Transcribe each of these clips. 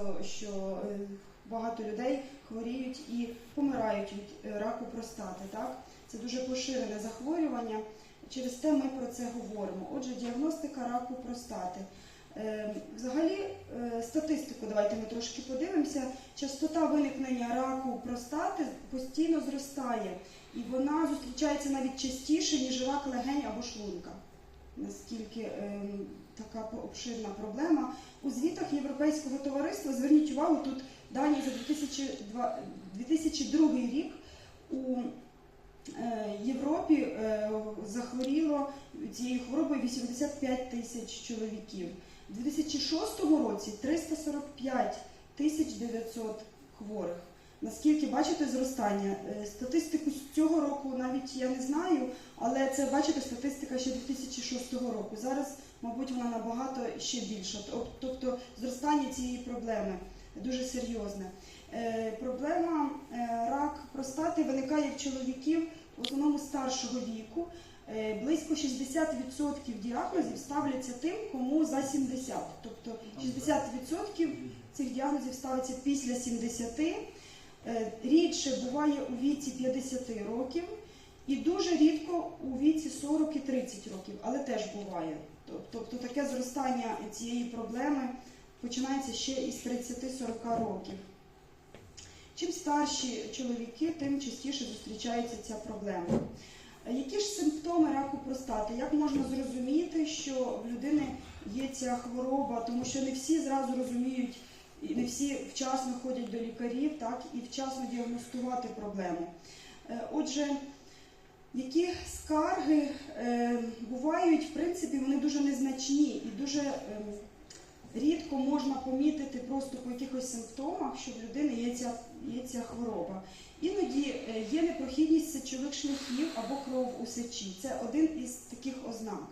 часто, що е, багато людей хворіють і помирають від е, раку простати. Так? Це дуже поширене захворювання. Через те ми про це говоримо. Отже, діагностика раку простати. Е, Взагалі, статистику давайте ми трошки подивимося. Частота виникнення раку простати постійно зростає, і вона зустрічається навіть частіше, ніж рак легень або шлунка. Наскільки е, така обширна проблема. У звітах Європейського товариства зверніть увагу, тут дані за 2002, 2002 рік у е, Європі е, захворіло цією хворобою 85 тисяч чоловіків. У 2006 році 345 тисяч 900 хворих. Наскільки бачите зростання? Е, Статистику з цього року навіть я не знаю, але це бачите статистика ще 2006 року. Зараз, мабуть, вона набагато ще більша. Тобто зростання цієї проблеми дуже серйозне. Е, Проблема е, рак простати виникає в чоловіків в основному старшого віку. Близько 60% діагнозів ставляться тим, кому за 70. Тобто 60% цих діагнозів ставиться після 70. Е, Рідше буває у віці 50 років і дуже рідко у віці 40 і 30 років, але теж буває. Тобто таке зростання цієї проблеми починається ще із 30-40 років. Чим старші чоловіки, тим частіше зустрічається ця проблема. Е, Які ж симптоми раку простати? Як можна зрозуміти, що в людини є ця хвороба, тому що не всі зразу розуміють, і не всі вчасно ходять до лікарів, так, і вчасно діагностувати проблему. Е, Отже, які скарги е, бувають, в принципі, вони дуже незначні і дуже ем, рідко можна помітити просто по якихось симптомах, що в людини є ця, є ця хвороба. Іноді е, є непрохідність сечових шляхів або кров у сечі. Це один із таких ознак.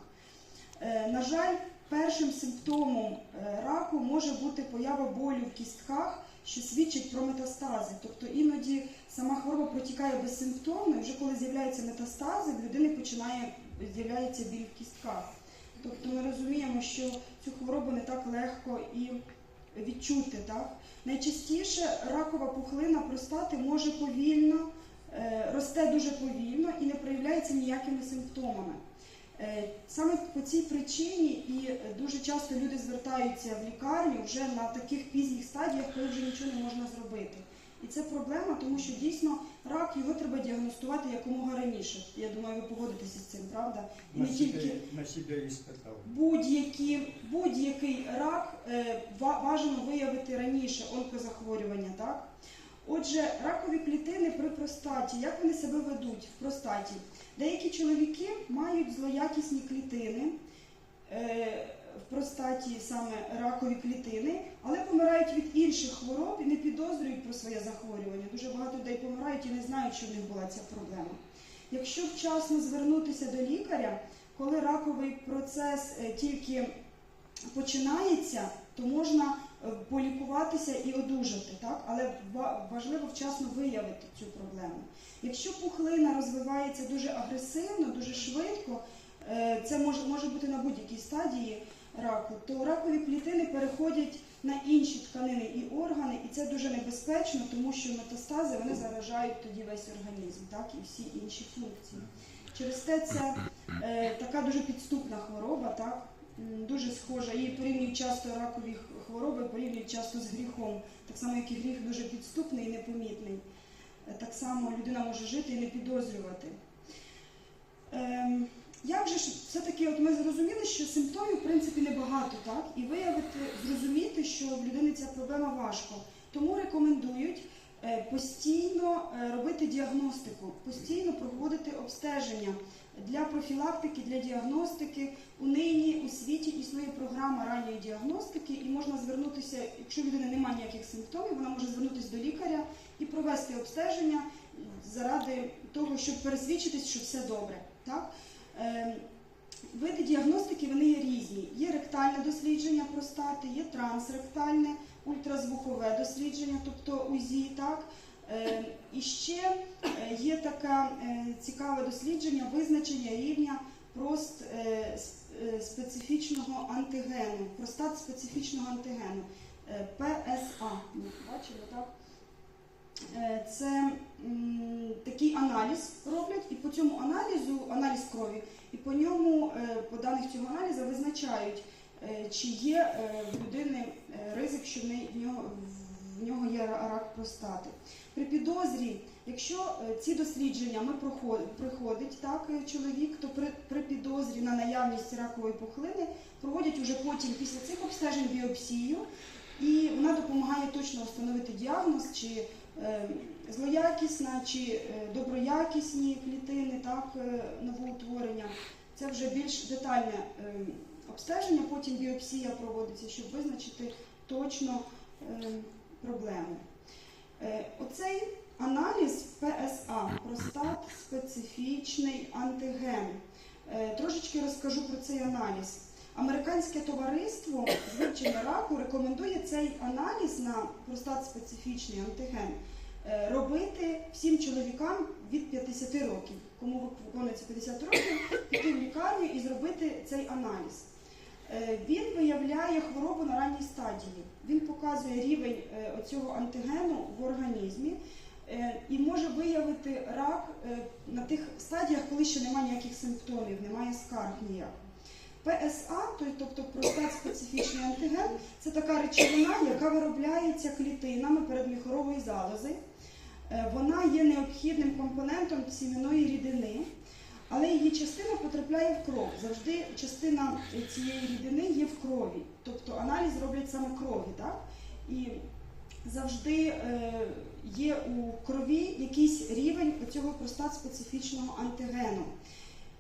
На жаль, першим симптомом е, раку може бути поява болю в кістках, що свідчить про метастази. Тобто іноді сама хвороба протікає безсимптомно, і вже коли з'являються метастази, в людини починає з'являється біль в кістках. Тобто ми розуміємо, що цю хворобу не так легко і відчути. Так? Найчастіше ракова пухлина простати може повільно, е, росте дуже повільно і не проявляється ніякими симптомами. Е, Саме по цій причині і дуже часто люди звертаються в лікарню вже на таких пізніх стадіях, коли вже нічого не можна зробити. І це проблема, тому що дійсно рак його треба діагностувати якомога раніше. Я думаю, ви погодитеся з цим, правда? І На не себе, тільки на себе будь-який рак е, ва- бажано виявити раніше онкозахворювання, так? Отже, ракові клітини при простаті, як вони себе ведуть в простаті? Деякі чоловіки мають злоякісні клітини е, в простаті саме ракові клітини, але помирають від інших хвороб і не підозрюють про своє захворювання. Дуже багато людей помирають і не знають, що в них була ця проблема. Якщо вчасно звернутися до лікаря, коли раковий процес е, тільки починається, то можна полікуватися і одужати, так? але важливо вчасно виявити цю проблему. Якщо пухлина розвивається дуже агресивно, дуже швидко, е, це може, може бути на будь-якій стадії раку, то ракові клітини переходять на інші тканини і органи, і це дуже небезпечно, тому що метастази вони заражають тоді весь організм, так і всі інші функції. Через те це е, така дуже підступна хвороба, так? Дуже схожа. Її порівнюють часто ракові хвороби, порівнюють часто з гріхом. Так само, як і гріх дуже підступний і непомітний. Е, Так само людина може жити і не підозрювати. Ем, як же ж все-таки, от ми зрозуміли, що симптомів в принципі небагато, так? І виявити, зрозуміти, що в людини ця проблема важко. Тому рекомендують постійно е, робити діагностику, постійно проводити обстеження для профілактики, для діагностики. У нині у світі існує програма ранньої діагностики, і можна звернутися, якщо в людини немає ніяких симптомів, вона може звернутися до лікаря і провести обстеження заради того, щоб пересвідчитись, що все добре. Так? Ем, Види діагностики вони є різні. Є ректальне дослідження простати, є трансректальне, ультразвукове дослідження, тобто УЗІ. Так? Ем, І ще е, є таке цікаве дослідження визначення рівня прост е, е, специфічного антигену, простат специфічного антигену. ПСА. бачили, так? Це такий аналіз роблять, і по цьому аналізу, аналіз крові, і по ньому, по даних цього аналізу, визначають, чи є е, в людини е, ризик, що в нього, в нього є рак простати. При підозрі, якщо е, ці дослідження ми приходить так, е, чоловік, то при, при підозрі на наявність ракової пухлини проводять уже потім після цих обстежень біопсію, і вона допомагає точно встановити діагноз, чи е, злоякісна, чи е, доброякісні клітини, так, е, новоутворення. Це вже більш детальне е, обстеження, потім біопсія проводиться, щоб визначити точно е, проблему. Е, Оцей аналіз ПСА простат специфічний антиген. Е, Трошечки розкажу про цей аналіз. Американське товариство з вивчення раку рекомендує цей аналіз на простат специфічний антиген робити всім чоловікам від 50 років. Кому виконується 50 років, піти в лікарню і зробити цей аналіз. Е, Він виявляє хворобу на ранній стадії. Він показує рівень е, оцього антигену в організмі е, і може виявити рак на тих стадіях, коли ще немає ніяких симптомів, немає скарг ніяк. ПСА, тобто простат специфічний антиген, це така речовина, яка виробляється клітинами передміхорової залози. Вона є необхідним компонентом сім'яної рідини, але її частина потрапляє в кров. Завжди частина цієї рідини є в крові. Тобто аналіз роблять саме крові. Так? І завжди е, є у крові якийсь рівень цього простат специфічного антигену.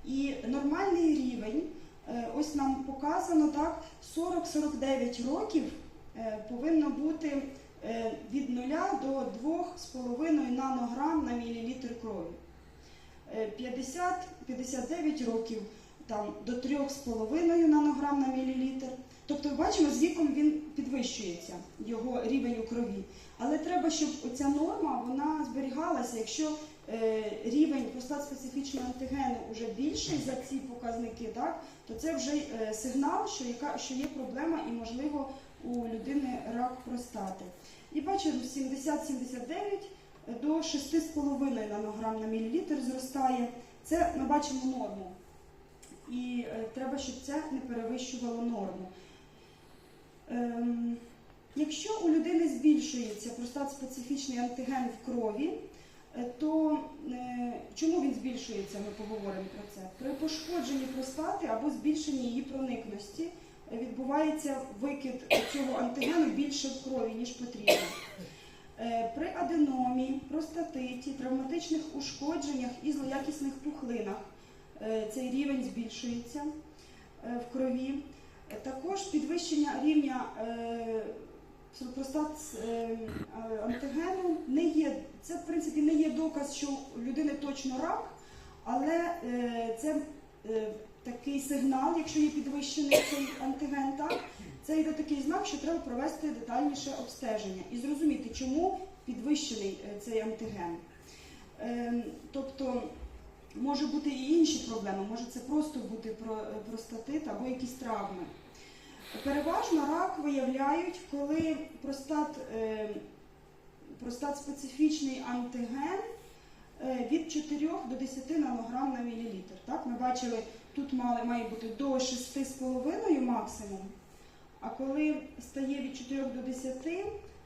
І нормальний рівень, е, ось нам показано так, 40-49 років е, повинно бути від 0 до 2,5 нанограм на мілілітр крові. Е, 50-59 років там, до 3,5 нанограм на мілілітр. Тобто, бачимо, з віком він підвищується, його рівень у крові. Але треба, щоб ця норма вона зберігалася. Якщо е, рівень простат специфічного антигену вже більший за ці показники, так, то це вже е, сигнал, що, яка, що є проблема і, можливо, у людини рак простати. І бачимо, 70-79 до 6,5 нанограм на мілілітр зростає. Це ми бачимо норму. І е, треба, щоб це не перевищувало норму. Ем, якщо у людини збільшується простат специфічний антиген в крові, е, то е, чому він збільшується, ми поговоримо про це. При пошкодженні простати або збільшенні її проникності е, відбувається викид цього антигену більше в крові, ніж потрібно. Е, При аденомі, простатиті, травматичних ушкодженнях і злоякісних пухлинах е, цей рівень збільшується е, в крові. Також підвищення рівня простат е, антигену не є, це в принципі не є доказ, що у людини точно рак, але це такий сигнал, якщо є підвищений цей антиген, так, це йде такий знак, що треба провести детальніше обстеження і зрозуміти, чому підвищений е, цей антиген. Ем, Тобто може бути і інші проблеми, може це просто бути е, простатит або якісь травми. Переважно рак виявляють, коли простат, е, простат специфічний антиген е, від 4 до 10 нанограм на мілілітр. Так? Ми бачили, тут мали, має бути до 6,5 максимум, а коли стає від 4 до 10,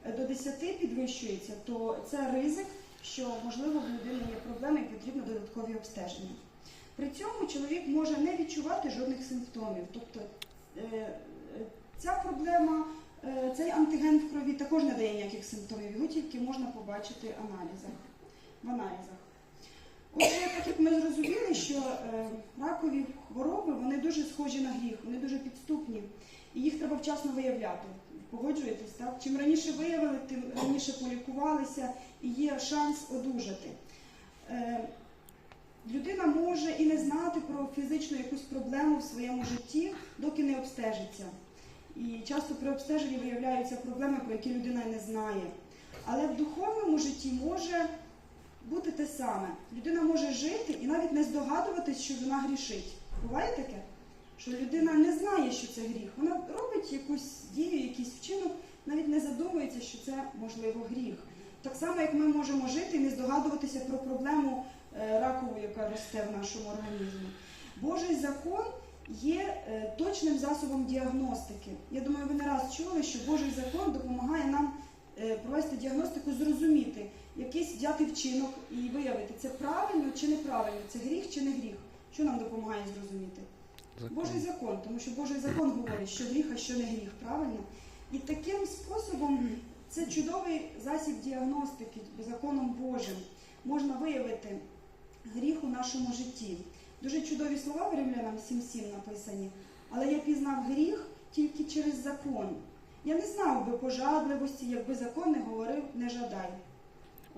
е, до 10 підвищується, то це ризик, що можливо в людини є проблеми і потрібно додаткові обстеження. При цьому чоловік може не відчувати жодних симптомів. Тобто е, е, ця проблема, цей антиген в крові також не дає ніяких симптомів, його тільки можна побачити в аналізах. Так як ми зрозуміли, що е, ракові хвороби вони дуже схожі на гріх, вони дуже підступні, і їх треба вчасно виявляти. Погоджуєтесь, так? Чим раніше виявили, тим раніше полікувалися і є шанс одужати. Е, Людина може і не знати про фізичну якусь проблему в своєму житті, доки не обстежиться. І часто при обстеженні виявляються проблеми, про які людина не знає. Але в духовному житті може бути те саме. Людина може жити і навіть не здогадуватись, що вона грішить. Буває таке? Що людина не знає, що це гріх. Вона робить якусь дію, якийсь вчинок навіть не задумується, що це можливо гріх. Так само, як ми можемо жити і не здогадуватися про проблему е, ракову, яка росте в нашому організмі. Божий закон є е, точним засобом діагностики. Я думаю, ви не раз чули, що Божий закон допомагає нам е, провести діагностику, зрозуміти якийсь взяти вчинок і виявити, це правильно чи неправильно, це гріх чи не гріх. Що нам допомагає зрозуміти? Божий закон, тому що Божий закон говорить, що гріх, а що не гріх, правильно? І таким способом це чудовий засіб діагностики законом Божим. Можна виявити гріх у нашому житті. Дуже чудові слова в Римлянам 7.7 написані. Але я пізнав гріх тільки через закон. Я не знав би пожадливості, якби закон не говорив не жадай.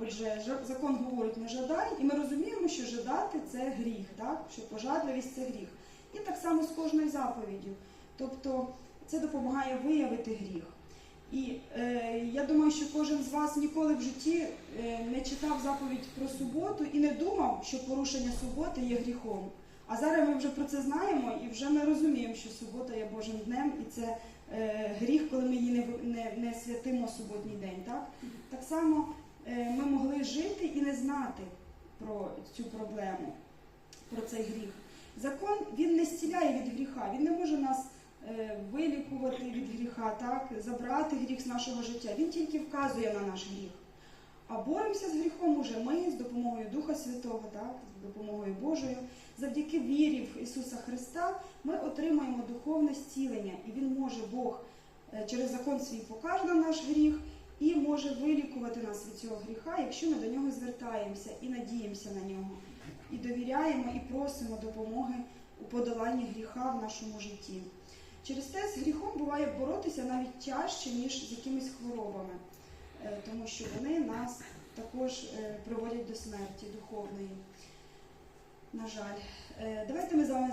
Отже, закон говорить не жадай, і ми розуміємо, що жадати це гріх, так? що пожадливість це гріх. І так само з кожною заповіддю. Тобто це допомагає виявити гріх. І е, я думаю, що кожен з вас ніколи в житті е, не читав заповідь про суботу і не думав, що порушення суботи є гріхом. А зараз ми вже про це знаємо і вже ми розуміємо, що субота є Божим днем, і це е, гріх, коли ми її не, не, не святимо суботній день. Так, так само ми могли жити і не знати про цю проблему, про цей гріх. Закон він не зціляє від гріха, він не може нас е, вилікувати від гріха, так, забрати гріх з нашого життя. Він тільки вказує на наш гріх. А боремося з гріхом уже ми з допомогою Духа Святого, так, з допомогою Божою. Завдяки вірі в Ісуса Христа ми отримаємо духовне зцілення, і Він може Бог е, через закон свій покаже нам наш гріх і може вилікувати нас від цього гріха, якщо ми до нього звертаємося і надіємося на нього, і довіряємо і просимо допомоги у подоланні гріха в нашому житті. Через те з гріхом буває боротися навіть тяжче, ніж з якимись хворобами, е, тому що вони нас також е, приводять до смерті духовної. На жаль, Е, давайте ми з вами